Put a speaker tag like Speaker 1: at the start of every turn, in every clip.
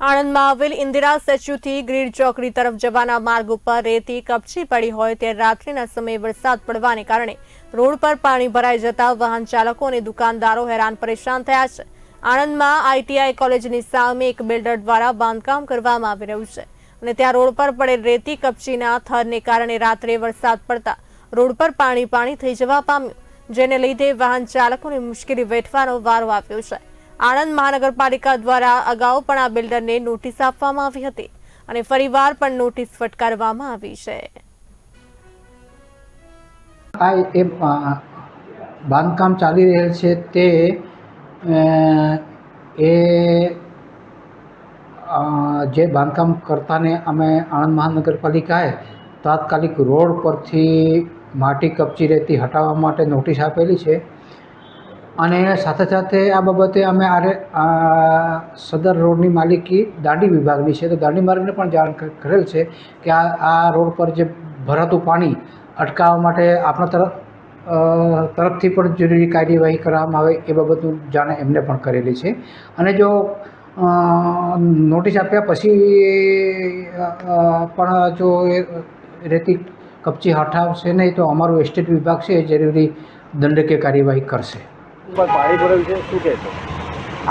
Speaker 1: આણંદમાં આવેલ ઇન્દિરા સેચ્યુથી ગ્રીડ ચોકડી તરફ જવાના માર્ગ ઉપર રેતી કપચી પડી હોય ત્યારે રાત્રિના સમયે વરસાદ પડવાને કારણે રોડ પર પાણી ભરાઈ જતા વાહન ચાલકો અને દુકાનદારો હેરાન પરેશાન થયા છે. આણંદમાં આઈટીઆઈ કોલેજની સામે એક બિલ્ડર દ્વારા બાંધકામ કરવામાં આવી રહ્યું છે અને ત્યાં રોડ પર પડેલ રેતી કપચીના થરને કારણે રાત્રે વરસાદ પડતા રોડ પર પાણી પાણી થઈ જવા પામ્યું, જેને લીધે વાહન ચાલકોને મુશ્કેલી વેઠવાનો વારો આવ્યો છે. આણંદ મહાનગરપાલિકા દ્વારા અગાઉ પણ આ બિલ્ડરને નોટિસ આપવામાં આવી હતી અને ફરીવાર પણ નોટિસ ફટકારવામાં આવી છે.
Speaker 2: આ એ બાંધકામ ચાલી રહેલ છે તે એ જે બાંધકામ કરતાને અમે આણંદ મહાનગરપાલિકાએ તાત્કાલિક રોડ પરથી માટી કપચી રહેતી હટાવવા માટે નોટિસ આપેલી છે. અને સાથે સાથે આ બાબતે અમે આરે સદર રોડની માલિકી દાંડી વિભાગની છે. તો દાંડી માર્ગને પણ જાણ કરેલ છે કે આ આ રોડ પર જે ભરાતું પાણી અટકાવવા માટે આપણા તરફ તરફથી પણ જરૂરી કાર્યવાહી કરવામાં આવે એ બાબતનું જાણ એમને પણ કરેલી છે. અને જો નોટિસ આપ્યા પછી પણ જો એ રેતી કપચી હટાવશે નહીં તો અમારું એસ્ટેટ વિભાગ છે એ જરૂરી દંડકીય કાર્યવાહી કરશે.
Speaker 3: શું કહેશો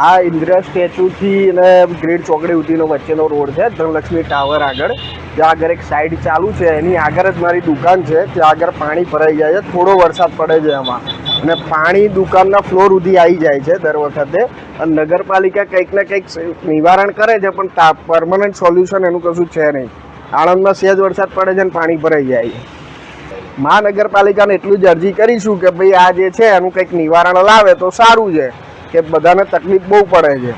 Speaker 3: આ ઇન્દિરા સ્ટેચ્યુથી અને ગ્રેટ ચોકડી સુધીનો વચ્ચેનો રોડ છે ધનલક્ષ્મી ટાવર આગળ. જ્યાં આગળ એક સાઈડ ચાલુ છે, એની આગળ જ મારી દુકાન છે, ત્યાં આગળ પાણી ભરાઈ જાય છે, થોડો વરસાદ પડે છે એમાં. અને પાણી દુકાનના ફ્લોર સુધી આવી જાય છે દર વખતે. અને નગરપાલિકા કંઈક ને કંઈક નિવારણ કરે છે, પણ પરમનન્ટ સોલ્યુશન એનું કશું છે નહીં. આણંદમાં સહેજ વરસાદ પડે છે અને પાણી ભરાઈ જાય છે. મહાનગરપાલિકાને એટલું જ અરજી કરીશું કે ભાઈ આ જે છે એનું કંઈક નિવારણ લાવે તો સારું છે, કે બધાને તકલીફ બહુ પડે છે.